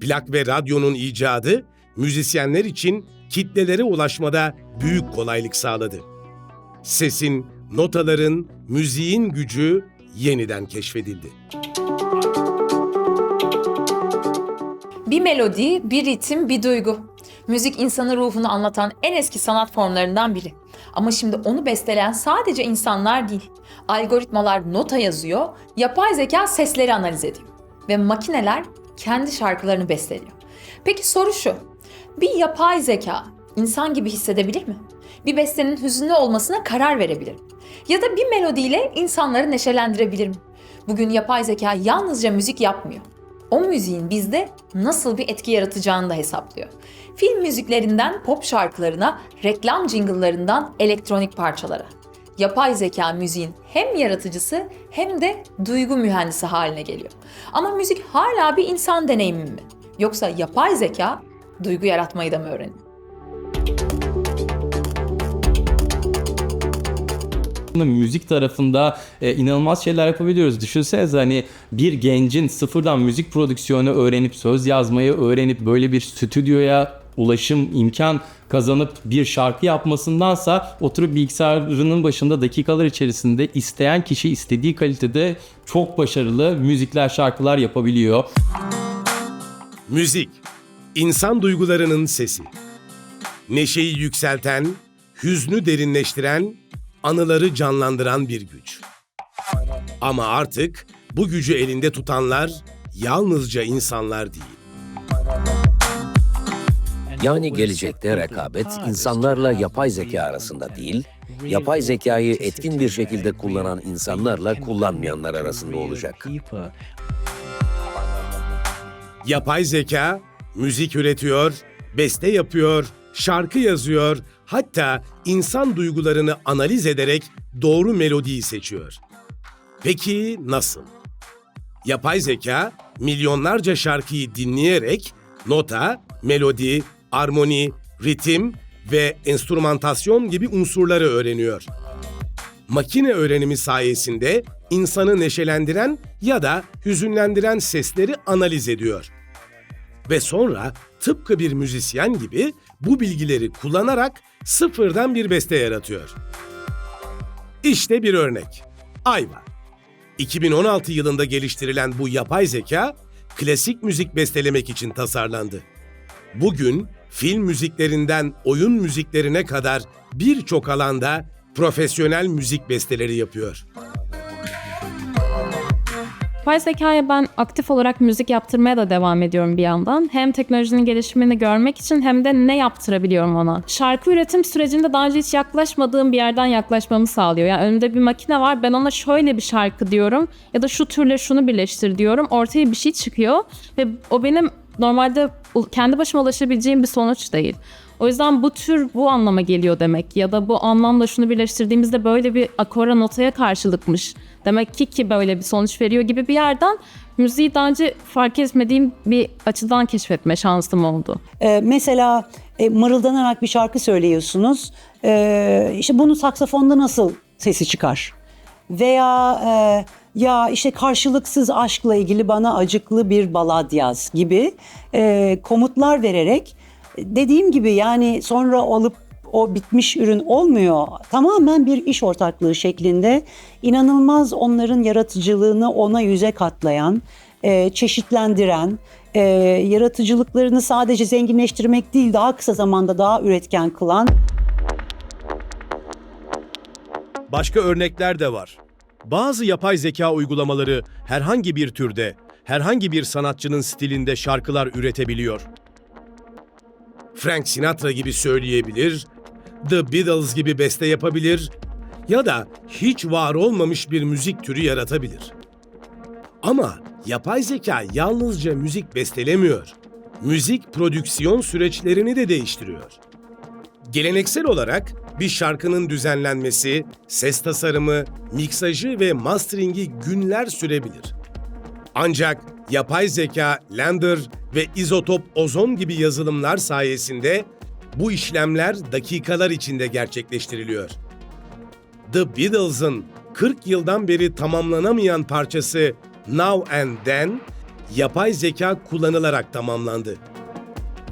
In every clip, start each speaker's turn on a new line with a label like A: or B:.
A: Plak ve radyonun icadı müzisyenler için kitlelere ulaşmada büyük kolaylık sağladı. Sesin, notaların, müziğin gücü yeniden keşfedildi.
B: Bir melodi, bir ritim, bir duygu. Müzik insanın ruhunu anlatan en eski sanat formlarından biri. Ama şimdi onu besteleyen sadece insanlar değil. Algoritmalar nota yazıyor, yapay zeka sesleri analiz ediyor. Ve makineler kendi şarkılarını besteliyor. Peki soru şu. Bir yapay zeka insan gibi hissedebilir mi? Bir bestenin hüzünlü olmasına karar verebilir mi? Ya da bir melodiyle insanları neşelendirebilir mi? Bugün yapay zeka yalnızca müzik yapmıyor o müziğin bizde nasıl bir etki yaratacağını da hesaplıyor. Film müziklerinden pop şarkılarına, reklam jingle'larından elektronik parçalara. Yapay zeka müziğin hem yaratıcısı hem de duygu mühendisi haline geliyor. Ama müzik hala bir insan deneyimi mi? Yoksa yapay zeka duygu yaratmayı da mı öğreniyor?
C: müzik tarafında e, inanılmaz şeyler yapabiliyoruz. Düşünsenize hani bir gencin sıfırdan müzik prodüksiyonu öğrenip söz yazmayı öğrenip böyle bir stüdyoya ulaşım imkan kazanıp bir şarkı yapmasındansa oturup bilgisayarının başında dakikalar içerisinde isteyen kişi istediği kalitede çok başarılı müzikler, şarkılar yapabiliyor.
A: Müzik, insan duygularının sesi. Neşeyi yükselten, hüznü derinleştiren, anıları canlandıran bir güç. Ama artık bu gücü elinde tutanlar yalnızca insanlar değil.
D: Yani gelecekte rekabet insanlarla yapay zeka arasında değil, yapay zekayı etkin bir şekilde kullanan insanlarla kullanmayanlar arasında olacak.
A: Yapay zeka müzik üretiyor, beste yapıyor, şarkı yazıyor, hatta insan duygularını analiz ederek doğru melodiyi seçiyor. Peki nasıl? Yapay zeka milyonlarca şarkıyı dinleyerek nota, melodi, armoni, ritim ve enstrümantasyon gibi unsurları öğreniyor. Makine öğrenimi sayesinde insanı neşelendiren ya da hüzünlendiren sesleri analiz ediyor. Ve sonra tıpkı bir müzisyen gibi bu bilgileri kullanarak sıfırdan bir beste yaratıyor. İşte bir örnek. Ayva. 2016 yılında geliştirilen bu yapay zeka klasik müzik bestelemek için tasarlandı. Bugün film müziklerinden oyun müziklerine kadar birçok alanda profesyonel müzik besteleri yapıyor.
E: Yapay zekaya ben aktif olarak müzik yaptırmaya da devam ediyorum bir yandan. Hem teknolojinin gelişimini görmek için hem de ne yaptırabiliyorum ona. Şarkı üretim sürecinde daha önce hiç yaklaşmadığım bir yerden yaklaşmamı sağlıyor. Yani önümde bir makine var ben ona şöyle bir şarkı diyorum ya da şu türle şunu birleştir diyorum. Ortaya bir şey çıkıyor ve o benim normalde kendi başıma ulaşabileceğim bir sonuç değil. O yüzden bu tür bu anlama geliyor demek ya da bu anlamla şunu birleştirdiğimizde böyle bir akora notaya karşılıkmış. Demek ki ki böyle bir sonuç veriyor gibi bir yerden müziği daha önce fark etmediğim bir açıdan keşfetme şansım oldu.
F: Ee, mesela e, mırıldanarak bir şarkı söylüyorsunuz. Ee, işte bunu saksafonda nasıl sesi çıkar? Veya e, ya işte karşılıksız aşkla ilgili bana acıklı bir balad yaz gibi e, komutlar vererek dediğim gibi yani sonra alıp o bitmiş ürün olmuyor. Tamamen bir iş ortaklığı şeklinde inanılmaz onların yaratıcılığını ona yüze katlayan, e, çeşitlendiren, e, yaratıcılıklarını sadece zenginleştirmek değil daha kısa zamanda daha üretken kılan
G: Başka örnekler de var. Bazı yapay zeka uygulamaları herhangi bir türde, herhangi bir sanatçının stilinde şarkılar üretebiliyor.
A: Frank Sinatra gibi söyleyebilir, The Beatles gibi beste yapabilir ya da hiç var olmamış bir müzik türü yaratabilir. Ama yapay zeka yalnızca müzik bestelemiyor. Müzik prodüksiyon süreçlerini de değiştiriyor. Geleneksel olarak bir şarkının düzenlenmesi, ses tasarımı, miksajı ve masteringi günler sürebilir. Ancak yapay zeka, Lander ve izotop ozon gibi yazılımlar sayesinde bu işlemler dakikalar içinde gerçekleştiriliyor. The Beatles'ın 40 yıldan beri tamamlanamayan parçası Now and Then yapay zeka kullanılarak tamamlandı.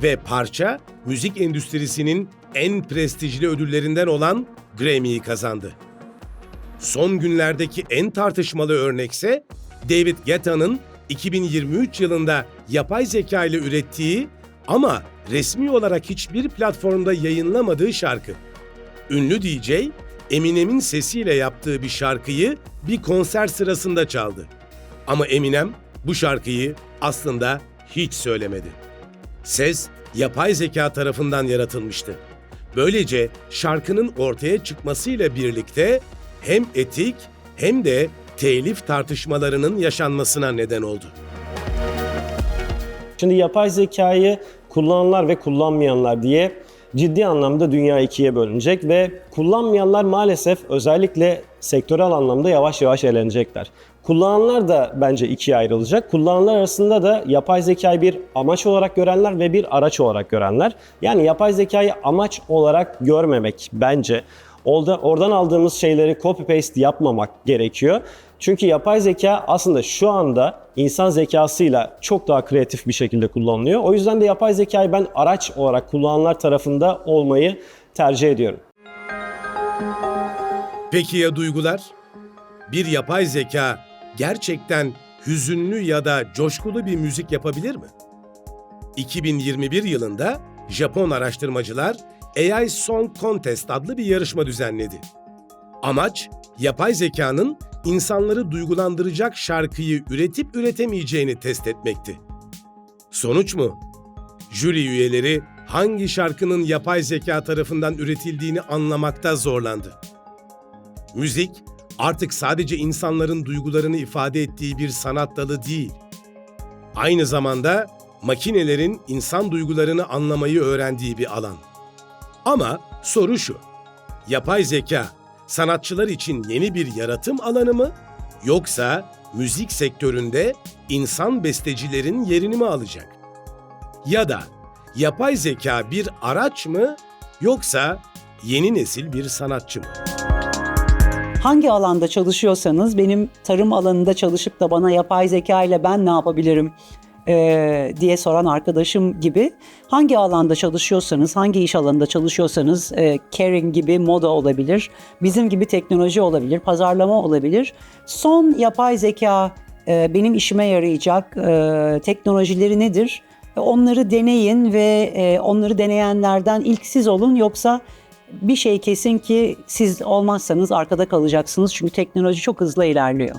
A: Ve parça müzik endüstrisinin en prestijli ödüllerinden olan Grammy'yi kazandı. Son günlerdeki en tartışmalı örnekse David Guetta'nın 2023 yılında yapay zeka ile ürettiği ama resmi olarak hiçbir platformda yayınlamadığı şarkı. Ünlü DJ Eminem'in sesiyle yaptığı bir şarkıyı bir konser sırasında çaldı. Ama Eminem bu şarkıyı aslında hiç söylemedi. Ses yapay zeka tarafından yaratılmıştı. Böylece şarkının ortaya çıkmasıyla birlikte hem etik hem de telif tartışmalarının yaşanmasına neden oldu.
H: Şimdi yapay zekayı kullananlar ve kullanmayanlar diye ciddi anlamda dünya ikiye bölünecek ve kullanmayanlar maalesef özellikle sektörel anlamda yavaş yavaş elenecekler. Kullananlar da bence ikiye ayrılacak. Kullananlar arasında da yapay zekayı bir amaç olarak görenler ve bir araç olarak görenler. Yani yapay zekayı amaç olarak görmemek bence Orada, oradan aldığımız şeyleri copy paste yapmamak gerekiyor. Çünkü yapay zeka aslında şu anda insan zekasıyla çok daha kreatif bir şekilde kullanılıyor. O yüzden de yapay zekayı ben araç olarak kullananlar tarafında olmayı tercih ediyorum.
A: Peki ya duygular? Bir yapay zeka gerçekten hüzünlü ya da coşkulu bir müzik yapabilir mi? 2021 yılında Japon araştırmacılar AI Song Contest adlı bir yarışma düzenledi. Amaç, yapay zekanın insanları duygulandıracak şarkıyı üretip üretemeyeceğini test etmekti. Sonuç mu? Jüri üyeleri hangi şarkının yapay zeka tarafından üretildiğini anlamakta zorlandı. Müzik artık sadece insanların duygularını ifade ettiği bir sanat dalı değil. Aynı zamanda makinelerin insan duygularını anlamayı öğrendiği bir alan. Ama soru şu. Yapay zeka sanatçılar için yeni bir yaratım alanı mı yoksa müzik sektöründe insan bestecilerin yerini mi alacak? Ya da yapay zeka bir araç mı yoksa yeni nesil bir sanatçı mı?
F: Hangi alanda çalışıyorsanız benim tarım alanında çalışıp da bana yapay zeka ile ben ne yapabilirim eee, diye soran arkadaşım gibi hangi alanda çalışıyorsanız, hangi iş alanında çalışıyorsanız eee, caring gibi moda olabilir, bizim gibi teknoloji olabilir, pazarlama olabilir. Son yapay zeka eee, benim işime yarayacak eee, teknolojileri nedir? Onları deneyin ve onları deneyenlerden ilk siz olun yoksa bir şey kesin ki siz olmazsanız arkada kalacaksınız çünkü teknoloji çok hızlı ilerliyor.